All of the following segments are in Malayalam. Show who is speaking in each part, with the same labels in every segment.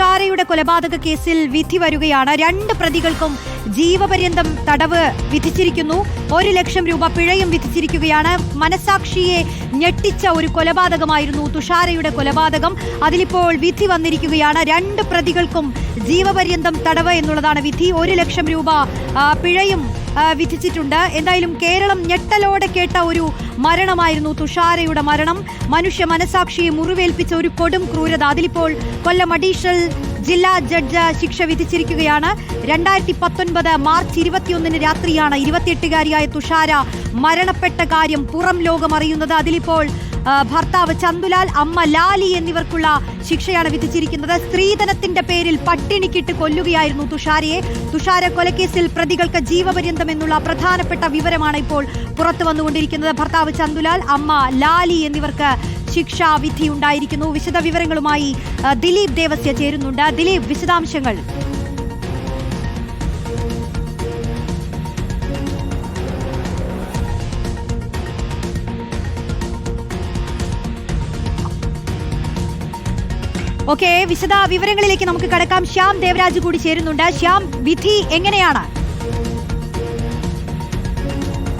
Speaker 1: തുഷാരയുടെ കൊലപാതക കേസിൽ വിധി വരികയാണ്. രണ്ട് പ്രതികൾക്കും ജീവപര്യന്തം തടവ് വിധിച്ചിരിക്കുന്നു. ഒരു ലക്ഷം രൂപ പിഴയും വിധിച്ചിരിക്കുകയാണ്. മനസാക്ഷിയെ ഞെട്ടിച്ച ഒരു കൊലപാതകമായിരുന്നു തുഷാരയുടെ കൊലപാതകം. അതിലിപ്പോൾ വിധി വന്നിരിക്കുകയാണ്. രണ്ട് പ്രതികൾക്കും ജീവപര്യന്തം തടവ് എന്നുള്ളതാണ് വിധി. ഒരു ലക്ഷം രൂപ പിഴയും വിധിച്ചിട്ടുണ്ട്. എന്തായാലും കേരളം ഞെട്ടലോടെ കേട്ട ഒരു മരണമായിരുന്നു തുഷാരയുടെ മരണം. മനുഷ്യ മനസാക്ഷിയെ മുറിവേൽപ്പിച്ച ഒരു കൊടും ക്രൂരത. അതിലിപ്പോൾ കൊല്ലം അഡീഷണൽ ജില്ലാ ജഡ്ജ് ശിക്ഷ വിധിച്ചിരിക്കുകയാണ്. രണ്ടായിരത്തി പത്തൊൻപത് മാർച്ച് ഇരുപത്തിയൊന്നിന് രാത്രിയാണ് ഇരുപത്തിയെട്ടുകാരിയായ തുഷാര മരണപ്പെട്ട കാര്യം പുറം ലോകം അറിയുന്നത്. അതിലിപ്പോൾ ഭർത്താവ് ചന്തുലാൽ അമ്മ ലാലി എന്നിവർക്കുള്ള ശിക്ഷയാണ് വിധിച്ചിരിക്കുന്നത്. സ്ത്രീധനത്തിന്റെ പേരിൽ പട്ടിണിക്കിട്ട് കൊല്ലുകയായിരുന്നു തുഷാരയെ. തുഷാര കൊലക്കേസിൽ പ്രതികൾക്ക് ജീവപര്യന്തം എന്നുള്ള പ്രധാനപ്പെട്ട വിവരമാണ് ഇപ്പോൾ പുറത്തു വന്നുകൊണ്ടിരിക്കുന്നത്. ഭർത്താവ് ചന്തുലാൽ അമ്മ ലാലി എന്നിവർക്ക് ശിക്ഷാവിധി ഉണ്ടായിരിക്കുന്നു വിശദവിവരങ്ങളുമായി ദിലീപ് ദേവസ്യ ചേരുന്നുണ്ട്. ദിലീപ് വിശദാംശങ്ങൾ. ഓക്കെ വിശദ വിവരങ്ങളിലേക്ക് നമുക്ക് കടക്കാം. ശ്യാം ദേവരാജ് കൂടി ചേരുന്നുണ്ട്. ശ്യാം വിധി എങ്ങനെയാണ്?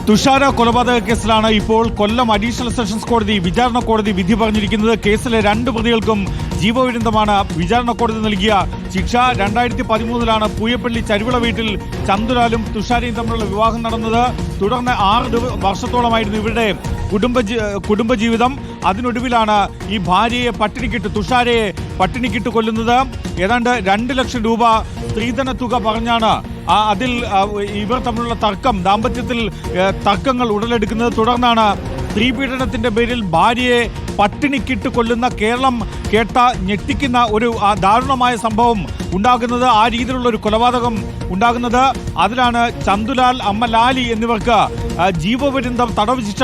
Speaker 2: തുഷാര കൊലപാതക കേസിലാണ് ഇപ്പോൾ കൊല്ലം അഡീഷണൽ സെഷൻസ് കോടതി വിചാരണ കോടതി വിധി പറഞ്ഞിരിക്കുന്നത്. കേസിലെ രണ്ട് പ്രതികൾക്കും ജീവപര്യന്തമാണ് വിചാരണ കോടതി നൽകിയ ശിക്ഷ. രണ്ടായിരത്തി പതിമൂന്നിലാണ് പൂയപ്പള്ളി ചരുവിള വീട്ടിൽ ചന്തുലാലും തുഷാരയും തമ്മിലുള്ള വിവാഹം നടന്നത്. തുടർന്ന് ആറ് വർഷത്തോളമായിരുന്നു ഇവരുടെ കുടുംബ കുടുംബജീവിതം. അതിനൊടുവിലാണ് ഈ ഭാര്യയെ പട്ടിണിക്കിട്ട് തുഷാരയെ പട്ടിണിക്കിട്ട് കൊല്ലുന്നത്. ഏതാണ്ട് രണ്ട് ലക്ഷം രൂപ സ്ത്രീധന തുക പറഞ്ഞാണ് അതിൽ ഇവർ തമ്മിലുള്ള തർക്കം ദാമ്പത്യത്തിൽ തർക്കങ്ങൾ ഉടലെടുക്കുന്നത്. തുടർന്നാണ് സ്ത്രീപീഡനത്തിന്റെ പേരിൽ ഭാര്യയെ പട്ടിണിക്കിട്ട് കൊല്ലുന്ന കേരളം കേട്ട ഞെട്ടിക്കുന്ന ഒരു ദാരുണമായ സംഭവം ഉണ്ടാകുന്നത് ആ രീതിയിലുള്ള ഒരു കൊലപാതകം ഉണ്ടാകുന്നത്. അതിലാണ് ചന്തുലാൽ അമ്മ ലാലി എന്നിവർക്ക് ജീവപര്യന്തം തടവ് ശിക്ഷ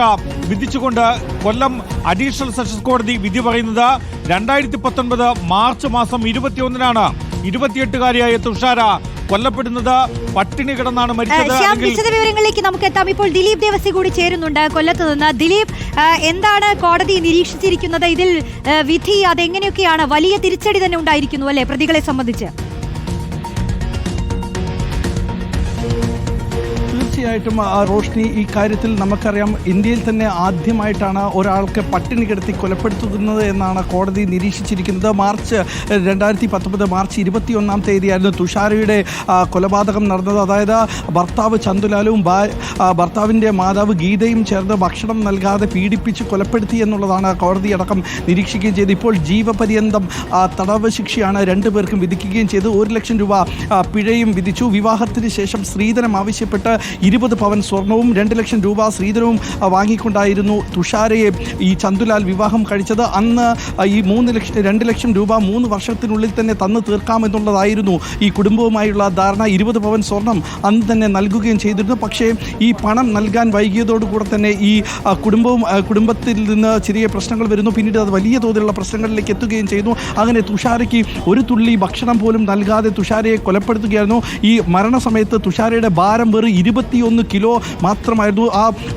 Speaker 2: വിധിച്ചുകൊണ്ട് കൊല്ലം അഡീഷണൽ സെഷൻസ് കോടതി വിധി പറയുന്നത്. രണ്ടായിരത്തി പത്തൊൻപത് മാർച്ച് മാസം ഇരുപത്തിയൊന്നിനാണ്. ഇരുപത്തിയെട്ടുകാരിയായ തുഷാര കൊല്ലപ്പെടുന്നത് പട്ടിണി കിടന്നാണ് മരിച്ചത്
Speaker 1: ശ്യാം
Speaker 2: അല്ലെങ്കിൽ
Speaker 1: വിശദ വിവരങ്ങളിലേക്ക് നമുക്ക് എത്താം ഇപ്പോൾ ദിലീപ് ദേവസി കൂടി ചേരുന്നുണ്ട് കൊല്ലത്ത് നിന്ന്. ദിലീപ് എന്താണ് കോടതി നിരീക്ഷിച്ചിരിക്കുന്നത്? ഇതിൽ വിധി അതെങ്ങനെയൊക്കെയാണ്? വലിയ തിരിച്ചടി തന്നെ ഉണ്ടായിരിക്കുന്നു അല്ലെ? പ്രതികളെ സംബന്ധിച്ച്.
Speaker 3: തീർച്ചയായിട്ടും റോഷ്നി ഈ കാര്യത്തിൽ നമുക്കറിയാം ഇന്ത്യയിൽ തന്നെ ആദ്യമായിട്ടാണ് ഒരാൾക്ക് പട്ടിണി കിടത്തി കൊലപ്പെടുത്തുന്നത് എന്നാണ് കോടതി നിരീക്ഷിച്ചിരിക്കുന്നത്. മാർച്ച് രണ്ടായിരത്തി പത്തൊമ്പത് മാർച്ച് ഇരുപത്തിയൊന്നാം തീയതിയായിരുന്നു തുഷാരയുടെ കൊലപാതകം നടന്നത്. അതായത് ഭർത്താവ് ചന്തുലാലും ഭർത്താവിന്റെ മാതാവ് ഗീതയും ചേർന്ന് ഭക്ഷണം നൽകാതെ പീഡിപ്പിച്ച് കൊലപ്പെടുത്തി എന്നുള്ളതാണ് കോടതി അടക്കം നിരീക്ഷിക്കുകയും ചെയ്ത് ഇപ്പോൾ ജീവപര്യന്തം തടവ് ശിക്ഷയാണ് രണ്ടുപേർക്കും വിധിക്കുകയും ചെയ്ത്. ഒരു ലക്ഷം രൂപ പിഴയും വിധിച്ചു. വിവാഹത്തിന് ശേഷം സ്ത്രീധനം ആവശ്യപ്പെട്ട് ഇരുപത് പവൻ സ്വർണവും രണ്ട് ലക്ഷം രൂപ ശ്രീധരവും വാങ്ങിക്കൊണ്ടായിരുന്നു തുഷാരയെ ഈ ചന്തുലാൽ വിവാഹം കഴിച്ചത്. അന്ന് ഈ മൂന്ന് ലക്ഷം രണ്ട് ലക്ഷം രൂപ മൂന്ന് വർഷത്തിനുള്ളിൽ തന്നെ തന്നു തീർക്കാമെന്നുള്ളതായിരുന്നു ഈ കുടുംബവുമായുള്ള ധാരണ. ഇരുപത് പവൻ സ്വർണം അന്ന് തന്നെ നൽകുകയും ചെയ്തിരുന്നു. പക്ഷേ ഈ പണം നൽകാൻ വൈകിയതോടുകൂടെ തന്നെ ഈ കുടുംബവും കുടുംബത്തിൽ നിന്ന് ചെറിയ പ്രശ്നങ്ങൾ വരുന്നു. പിന്നീട് അത് വലിയ തോതിലുള്ള പ്രശ്നങ്ങളിലേക്ക് എത്തുകയും ചെയ്യുന്നു അങ്ങനെ തുഷാരയ്ക്ക് ഒരു തുള്ളി ഭക്ഷണം പോലും നൽകാതെ തുഷാരയെ കൊലപ്പെടുത്തുകയായിരുന്നു. ഈ മരണസമയത്ത് തുഷാരയുടെ ഭാരം വെറും ഇരുപത്തിയൊന്ന് കിലോ മാത്രമായിരുന്നു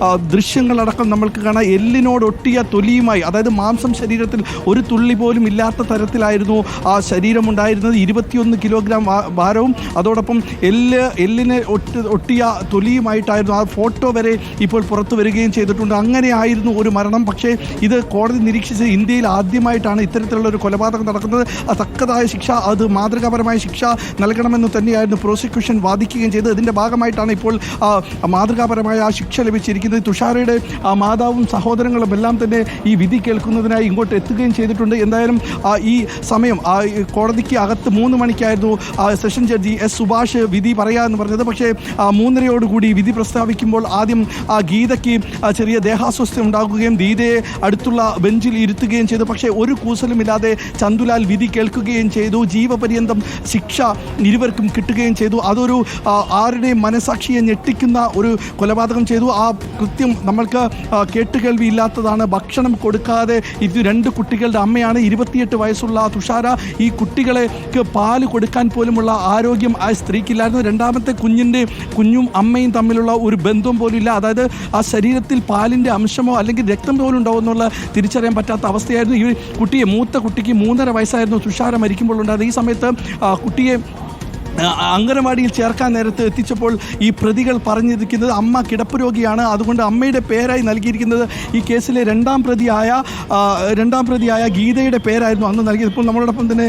Speaker 3: ആ ദൃശ്യങ്ങളടക്കം നമ്മൾക്ക് കാണാം എല്ലിനോടൊട്ടിയ തൊലിയുമായി അതായത് മാംസം ശരീരത്തിൽ ഒരു തുള്ളി പോലും ഇല്ലാത്ത തരത്തിലായിരുന്നു ആ ശരീരം ഉണ്ടായിരുന്നത് ഇരുപത്തിയൊന്ന് കിലോഗ്രാം ഭാരവും അതോടൊപ്പം എല്ല് എല്ലിനെ ഒട്ടി ഒട്ടിയ തൊലിയുമായിട്ടായിരുന്നു ആ ഫോട്ടോ വരെ ഇപ്പോൾ പുറത്തു വരികയും ചെയ്തിട്ടുണ്ട്. അങ്ങനെയായിരുന്നു ഒരു മരണം. പക്ഷേ ഇത് കോടതി നിരീക്ഷിച്ച് ഇന്ത്യയിൽ ആദ്യമായിട്ടാണ് ഇത്തരത്തിലുള്ള ഒരു കൊലപാതകം നടക്കുന്നത്. തക്കതായ ശിക്ഷ അത് മാതൃകാപരമായ ശിക്ഷ നൽകണമെന്ന് തന്നെയായിരുന്നു പ്രോസിക്യൂഷൻ വാദിക്കുകയും ചെയ്തത്. ഇതിന്റെ ഭാഗമായിട്ടാണ് ഇപ്പോൾ ആ, മാതൃകാപരമായ ആ ശിക്ഷ ലഭിച്ചിരിക്കുന്നത് തുഷാരയുടെ മാതാവും സഹോദരങ്ങളും എല്ലാം തന്നെ ഈ വിധി കേൾക്കുന്നതിനായി ഇങ്ങോട്ട് എത്തുകയും ചെയ്തിട്ടുണ്ട്. എന്തായാലും ഈ സമയം ആ, കോടതിക്ക് അകത്ത് മൂന്ന് മണിക്കായിരുന്നു സെഷൻ ജഡ്ജി എസ് സുഭാഷ് വിധി പറയാമെന്ന് പറഞ്ഞത്. പക്ഷേ മൂന്നരയോടുകൂടി വിധി പ്രസ്താവിക്കുമ്പോൾ ആദ്യം ആ ഗീതയ്ക്ക് ചെറിയ ദേഹാസ്വസ്ഥ്യം ഉണ്ടാകുകയും ഗീതയെ അടുത്തുള്ള ബെഞ്ചിൽ ഇരുത്തുകയും ചെയ്തു. പക്ഷേ ഒരു കൂസലുമില്ലാതെ ചന്തുലാൽ വിധി കേൾക്കുകയും ചെയ്തു. ജീവപര്യന്തം ശിക്ഷ ഇരുവർക്കും കിട്ടുകയും ചെയ്തു. അതൊരു ആരുടെയും മനസാക്ഷിയെ ഞെട്ടിക്കുന്ന ഞെട്ടിക്കുന്ന ഒരു കൊലപാതകം ചെയ്തു. ആ കൃത്യം നമ്മൾക്ക് കേട്ട് കേട്ടുകേൾവി ഇല്ലാത്തതാണ് ഭക്ഷണം കൊടുക്കാതെ ഇത് രണ്ട് കുട്ടികളുടെ അമ്മയാണ് ഇരുപത്തിയെട്ട് വയസ്സുള്ള തുഷാര. ഈ കുട്ടികളെക്ക് പാൽ കൊടുക്കാൻ പോലുമുള്ള ആരോഗ്യം ആ സ്ത്രീക്കില്ലായിരുന്നു. രണ്ടാമത്തെ കുഞ്ഞിന്റെ കുഞ്ഞും അമ്മയും തമ്മിലുള്ള ഒരു ബന്ധം പോലും ഇല്ല അതായത് ആ ശരീരത്തിൽ പാലിന്റെ അംശമോ അല്ലെങ്കിൽ രക്തം പോലും ഉണ്ടാവും എന്നുള്ള തിരിച്ചറിയാൻ പറ്റാത്ത അവസ്ഥയായിരുന്നു. ഈ കുട്ടിയെ മൂത്ത കുട്ടിക്ക് മൂന്നര വയസ്സായിരുന്നു തുഷാര മരിക്കുമ്പോൾ ഉണ്ടായത് ഈ സമയത്ത് കുട്ടിയെ ആ, അംഗനവാടിയിൽ ചേർക്കാൻ നേരത്ത് എത്തിച്ചപ്പോൾ ഈ പ്രതികൾ പറഞ്ഞിരിക്കുന്നത് അമ്മ കിടപ്പ് രോഗിയാണ്. അതുകൊണ്ട് അമ്മയുടെ പേരായി നൽകിയിരിക്കുന്നത് ഈ കേസിലെ രണ്ടാം പ്രതിയായ രണ്ടാം പ്രതിയായ ഗീതയുടെ പേരായിരുന്നു അന്ന് നൽകിയത്. ഇപ്പോൾ നമ്മളോടൊപ്പം തന്നെ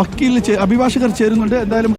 Speaker 3: വക്കീൽ അഭിഭാഷകർ ചേരുന്നുണ്ട്. എന്തായാലും